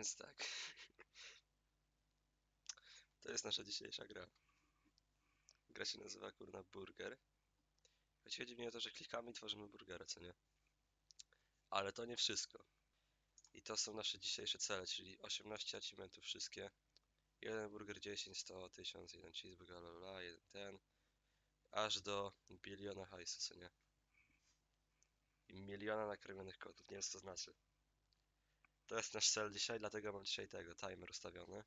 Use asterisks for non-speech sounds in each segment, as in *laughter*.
Więc tak. To jest nasza dzisiejsza gra. Gra się nazywa kurna Burger. Choć chodzi mi o to, że klikamy i tworzymy burgera, co nie? Ale to nie wszystko. I to są nasze dzisiejsze cele, czyli 18 achievementów wszystkie. Jeden burger 10, 100, 1000, jeden cheeseburger, bla, bla, jeden ten. Aż do biliona hajsu, co nie? I miliona nakromionych kotów, nie wiem co to znaczy. To jest nasz cel dzisiaj, dlatego mam dzisiaj tego timer ustawiony.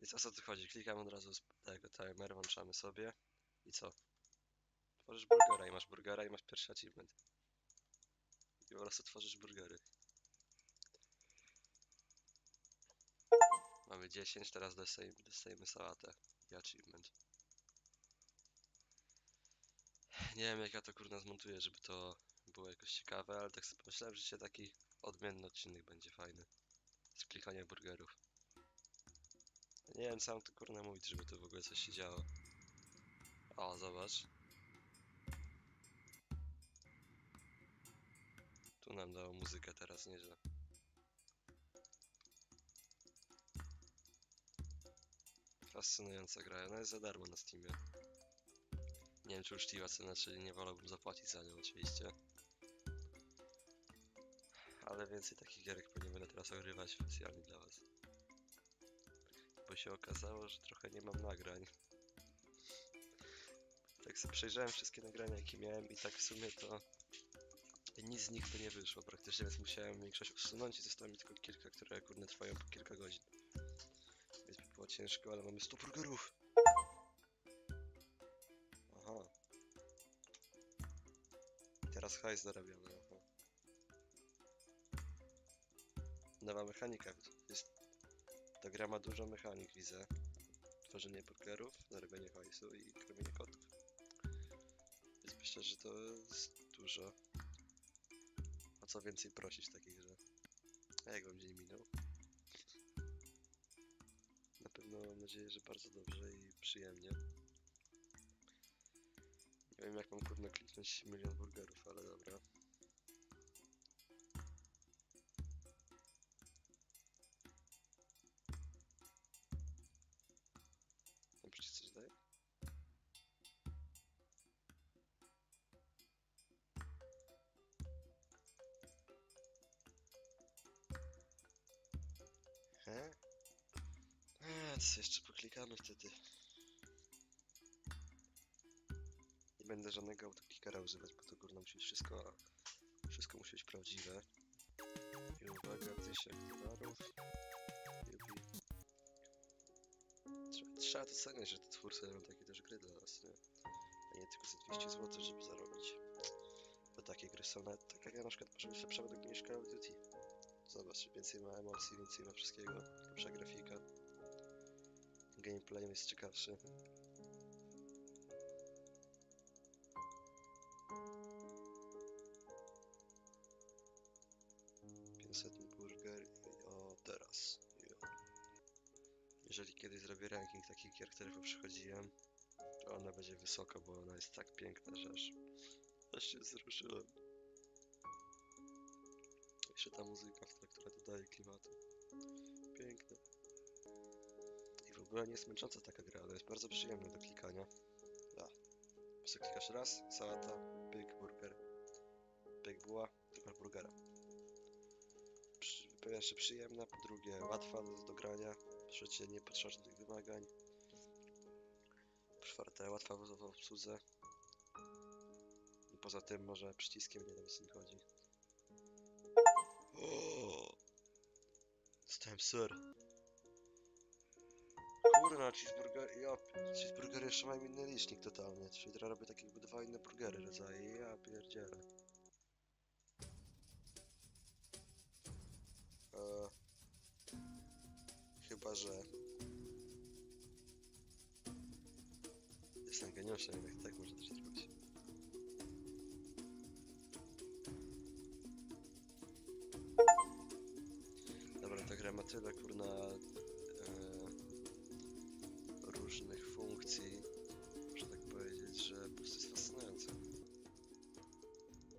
Więc o co tu chodzi? Klikam od razu z tego timer, włączamy sobie. I co? Tworzysz burgera i masz burgera i masz pierwszy achievement. I po prostu tworzysz burgery. Mamy 10, teraz dostajemy, dostajemy sałatę i achievement. Nie wiem jak ja to kurna zmontuję, żeby to było jakoś ciekawe, ale tak sobie pomyślałem, że się taki odmienny odcinek będzie fajny. Z klikania burgerów. Nie wiem, sam to kurna mówić, żeby tu w ogóle coś się działo. O, zobacz. Tu nam dało muzykę teraz nieźle. Fascynująca gra, ona jest za darmo na Steamie. Nie wiem, czy uczciwa cena, czyli nie wolałbym zapłacić za nią oczywiście. Ale więcej takich gierek pewnie będę teraz ogrywać specjalnie dla was. Bo się okazało, że trochę nie mam nagrań. Tak sobie przejrzałem wszystkie nagrania jakie miałem i tak w sumie to nic z nich by nie wyszło praktycznie, więc musiałem większość usunąć i zostało mi tylko kilka, które kurde trwają po kilka godzin. Więc by było ciężko, ale mamy 100 burgerów! Aha. Teraz hajs zarabiamy, aha. nowa mechanika. Jest, ta gra ma dużo mechanik, widzę. Tworzenie burgerów, narobienie hajsu i kromienie kotów. Więc myślę, że to jest dużo. O co więcej prosić w takiej grze? A jak wam dzień minął? Na pewno mam nadzieję, że bardzo dobrze i przyjemnie. Nie wiem jak mam kurna kliknąć milion burgerów, ale dobra. Yes, jeszcze poklikamy wtedy. Nie będę żadnego autoklikera używać, bo to górno musi być wszystko, wszystko musi być prawdziwe. I uwaga, 1000 dolarów. Trzeba doceniać, że te twórcy robią takie też gry dla nas, nie? A nie tylko za 200 zł, żeby zarobić. Bo takie gry są nawet, tak jak ja na przykład może być lepsza według niż Call of Duty. Zobacz, więcej ma emocji, więcej ma wszystkiego, lepsza grafika gameplayem jest ciekawszy. burger i o teraz. Jeżeli kiedyś zrobię ranking takich gier, których przychodziłem, to ona będzie wysoka, bo ona jest tak piękna, że aż, aż się wzruszyłem. Jeszcze ta muzyka, która dodaje klimatu ogóle nie jest taka gra, ale jest bardzo przyjemna do klikania. Da. Po klikasz raz, salata, pyk, burger, pyk, buła, tylko burgera. Przy, po pierwsze przyjemna, po drugie łatwa do, do grania, po trzecie nie potrzeba żadnych wymagań. Po czwarte łatwa w, w obsłudze. I poza tym może przyciskiem nie wiem co mi chodzi. O! Dostałem ser. Kurna, cheeseburger, ja... Cheeseburger jeszcze mają inny licznik totalnie, czyli teraz robię takie jakby dwa inne burgery rodzaje, ja pierdzielę. E... Chyba, że... Jestem geniuszem, jak tak może też zrobić. Dobra, ta gra ma tyle, kurna, różnych funkcji, muszę tak powiedzieć, że po prostu jest fascynujące.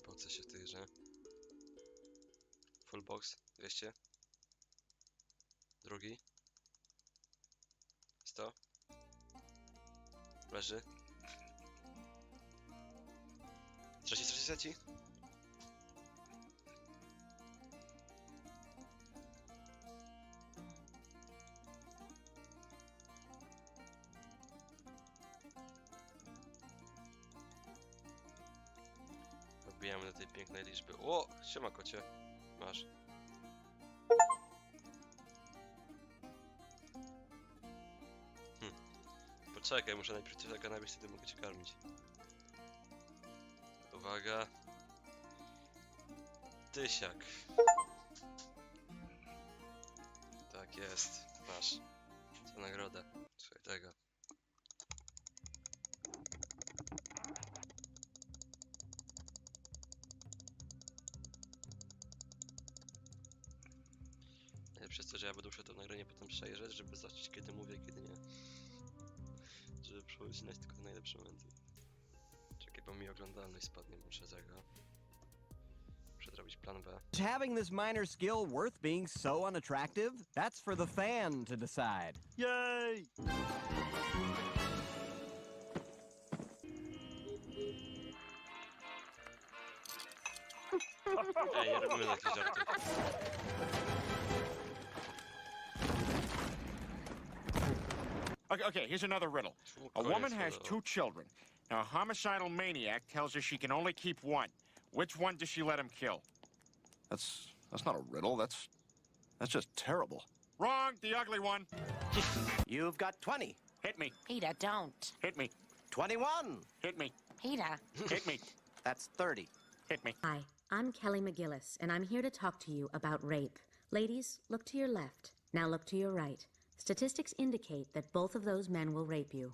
Po co się w tej grze? Full box, 200. Drugi. 100. Leży. Trzeci, trzeci, trzeci. Tej pięknej liczby. O! Siema kocie. Masz. Hm. Poczekaj, muszę najpierw coś nabić, wtedy mogę cię karmić. Uwaga. Tysiak. Tak jest. Masz. Za nagrodę. Słuchaj tego. Potem przejrzeć, żeby zobaczyć kiedy mówię, kiedy nie. Żeby przełóżnać tylko najlepsze momenty. Czekaj, bo mi oglądalność spadnie, muszę tego. Is having this minor skill worth being so unattractive? That's for the fan to decide. Yay! Ej, robimy. Okay, okay, here's another riddle. A woman has wolał? two children. Now, a homicidal maniac tells her she can only keep one. Which one does she let him kill? That's that's not a riddle. That's that's just terrible. Wrong, the ugly one. *laughs* You've got 20, Hit me, Peter, don't. hit me, 21. hit me, Peter. *laughs* hit me, That's 30. hit me. Hi, I'm Kelly McGillis, and I'm here to talk to you about rape. Ladies, look to your left. Now look to your right. Statistics indicate that both of those men will rape you.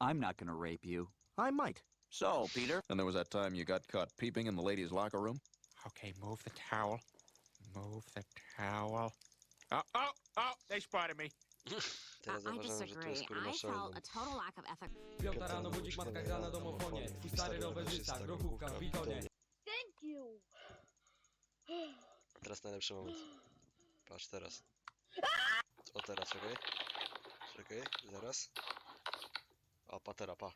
I'm not gonna rape you. I might. So, Peter, And there was that time you got caught peeping in the ladies' locker room. Okay, move the towel. Move the towel. Oh, oh, oh, they spotted me. *laughs* I zauważyłem, że disagree. I felt a total lack of ethic. Piąta rano budzik matka gra na domofonie Twój stary rowerzysta, grochówka w bitonie Thank you. A teraz najlepszy moment. Patrz teraz. O teraz, czekaj. Czekaj, zaraz. O, patera, pa.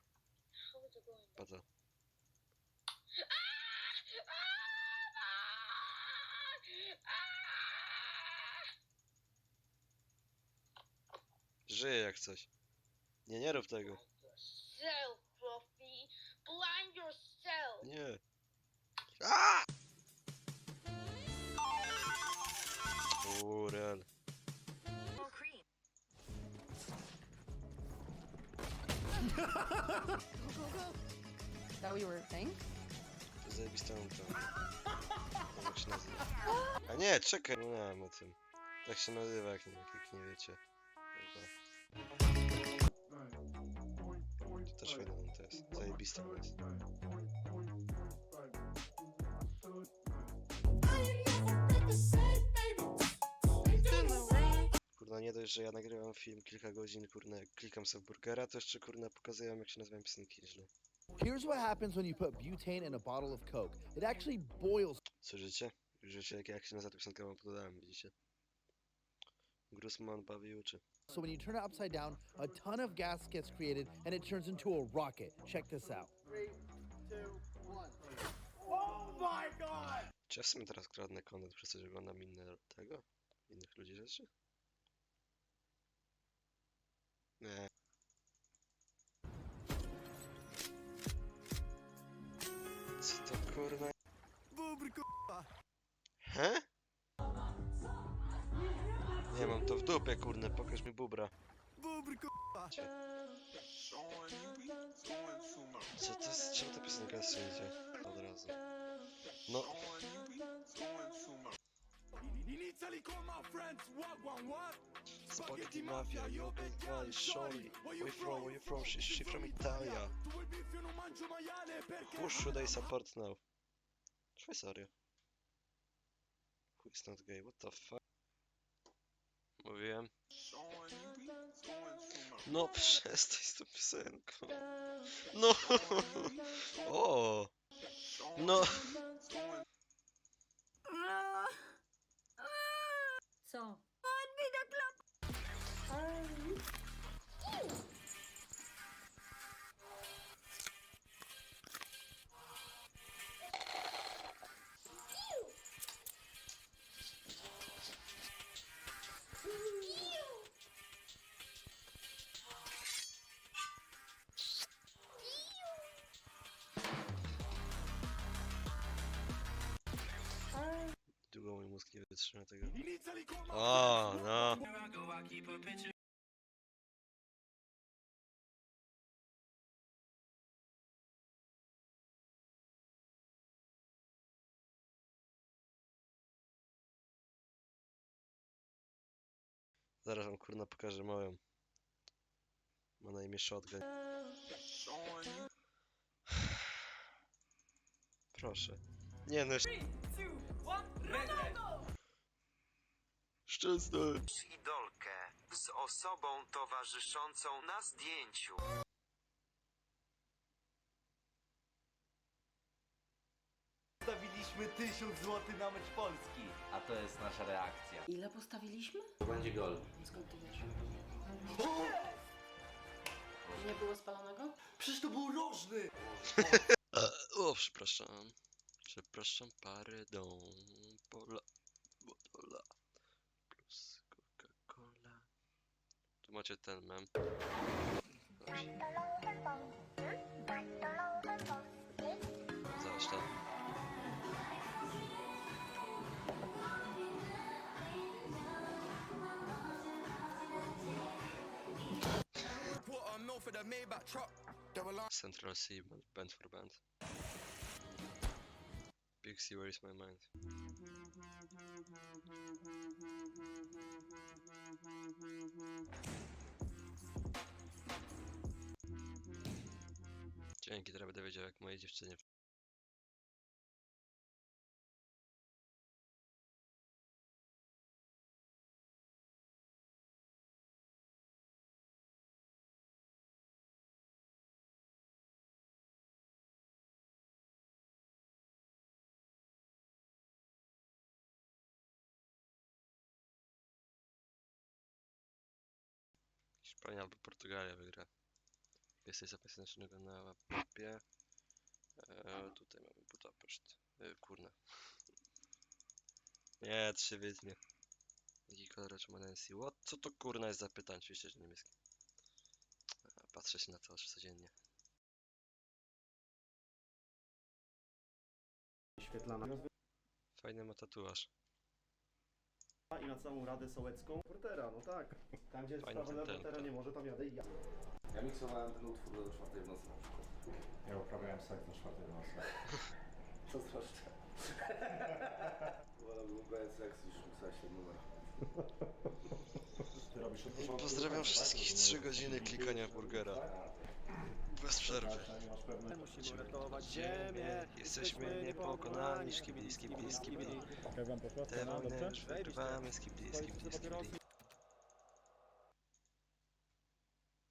Pa to. Żyje jak coś. Nie, nie rób tego. Self, Fluffy. Blind yourself. Nie. A! *laughs* that what were saying? To jest zajebista to. *laughs* Jak się nazywa? A nie, czekaj, nie wiem o tym. Tak się nazywa, jak nie, jak nie wiecie. Dobra. To też fajny to jest. Kurna, nie dość, że ja nagrywam film kilka godzin, kurna, jak klikam sobie w burgera, to jeszcze kurna pokazują jak się nazywają piosenki źle. Here's what happens when you put butane in a bottle of Coke. It actually boils Słyszycie? Słyszycie jak, jak się nazywa ta piosenka, wam podałem, widzicie? Grusman bawi i uczy. so when you turn it upside down, a ton of gas gets created and it turns into a rocket. Check this out. Czy ja w sumie teraz kradnę content przez to, że oglądam inne tego? Innych ludzi rzeczy? Pokaż mi bubra. Boober kurwa. Co to jest? Czemu ta piosenka słynie od razu? No. Spaghetti Mafia, you big guy, shorty. Where you from? Where you from? She, she from Italia. Who should I support now? Szwajcaria. Who is not gay? What the fuck? Mówiłem. No *laughs* przestań z tą piosenką. *laughs* No. *laughs* O. No. So, Długo mój mózg nie wytrzyma tego. O, no. Zaraz wam kurna pokażę moją. Ma na imię Shotgun. *sighs* Proszę. Nie no. Szczęsne. idolkę z osobą towarzyszącą na zdjęciu. Postawiliśmy 1000 zł na mecz Polski, a to jest nasza reakcja. Ile postawiliśmy? Będzie gol. Skąd ty wiesz? Nie było spalonego? Przecież to był rożny! *laughs* O, przepraszam. sopra stampare da un po' la botola plus coca-cola. Too much gentleman Zaten. Central Sea, band for band. C, where is my mind? Dzięki, teraz będę wiedział jak mojej dziewczynie. Hiszpania albo Portugalia wygra. Jesteś zapisanego na mapie. E, tutaj mamy Budapeszt. E, kurna. Nie, się wytnie. Jaki kolor ma Nancy? What? Co to kurna jest za pytanie? Oczywiście, że niemiecki. E, Patrzę się na to aż codziennie. Świetlana. Fajny ma tatuaż. I na całą Radę Sołecką. Reportera, no tak. Tam gdzie Fajny sprawa ten reportera ten. nie może, tam jadę i ja. Ja miksowałem ten utwór do czwartej w nocy na przykład. Ja uprawiałem seks do czwartej w nocy. *laughs* Co straszne. Wolę uprawiać seks niż miksać ten numer. Ty robisz od początku, Pozdrawiam tak? wszystkich 3 godziny klikania burgera. Bez przerwy. Musimy ratować ziemię, jesteśmy niepokonani, skibidi, skibidi, skibidi. Te wojny już wygrywamy, skibidi, skibidi, skibidi.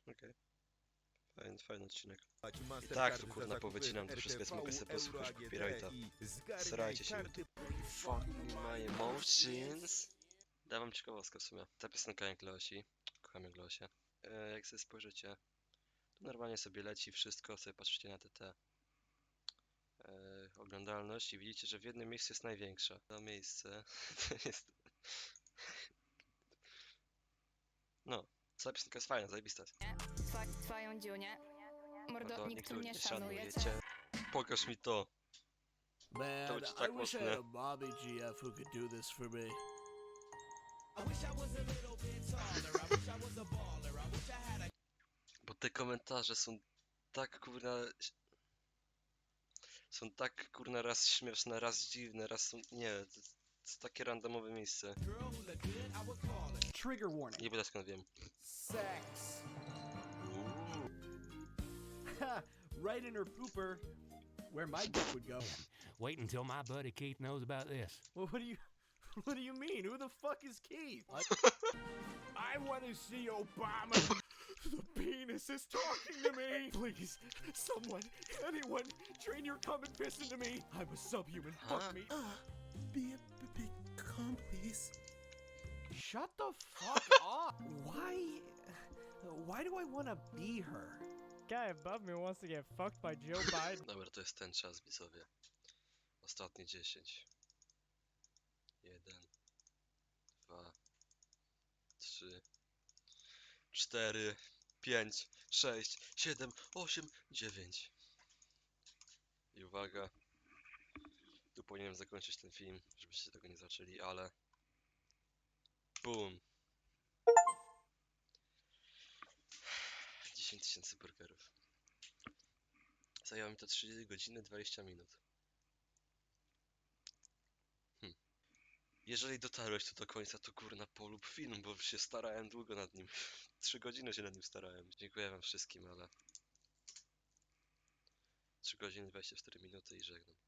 Okej. Fajny, fajny odcinek. I tak tu kurna powycinam to wszystko, jest mogę sobie posłuchać copyrighta. Starajcie się YouTube. Fucking my emotions. Dawam ciekawostkę w sumie. Ta piosenka jak Leosi. Kochamy Leosie. E, jak sobie spojrzycie, normalnie sobie leci wszystko, sobie patrzycie na te te e, oglądalność i widzicie, że w jednym miejscu jest największa. To miejsce to *laughs* jest... No, cała piosenka jest fajna, zajebista. Twoją dziunię. To nikt tu nie szanuje cię. Pokaż mi to. Man, To będzie tak I wish I mocne. had a mommy GF who could do this for me. Bo te komentarze są tak kurna... Są tak kurna raz śmieszne, raz dziwne, raz są... Nie, to jest, to takie randomowe miejsce. Trigger warning. Nie będę skąd wiem. Sex. Uuu. *laughs* right in her pooper, where my dick would go. *laughs* Wait until my buddy Keith knows about this. Well, what do you, *laughs* what do you mean? Who the fuck is Keith? I want to see Obama. The penis is talking to me. Please, someone, anyone, train your cum and piss into me. I'm a subhuman. Huh? Fuck me. Uh. Be a b- big calm, please. shut the fuck *laughs* up. Why? Why do I want to be her? Guy above me wants to get fucked by Joe *coughs* Biden. Dobra, to jest ten czas, widzowie. Ostatnie 10. 1, 2, 3, 4, 5, 6, 7, 8, 9. I uwaga. Tu powinienem zakończyć ten film, żebyście tego nie zaczęli, ale... Boom! 10 tysięcy burgerów. Zajęło mi to 3 godziny 20 minut. Jeżeli dotarłeś tu do końca, to kurna polub film, bo się starałem długo nad nim. *laughs* 3 godziny się nad nim starałem. Dziękuję wam wszystkim, ale... 3 godziny 24 minuty i żegnam.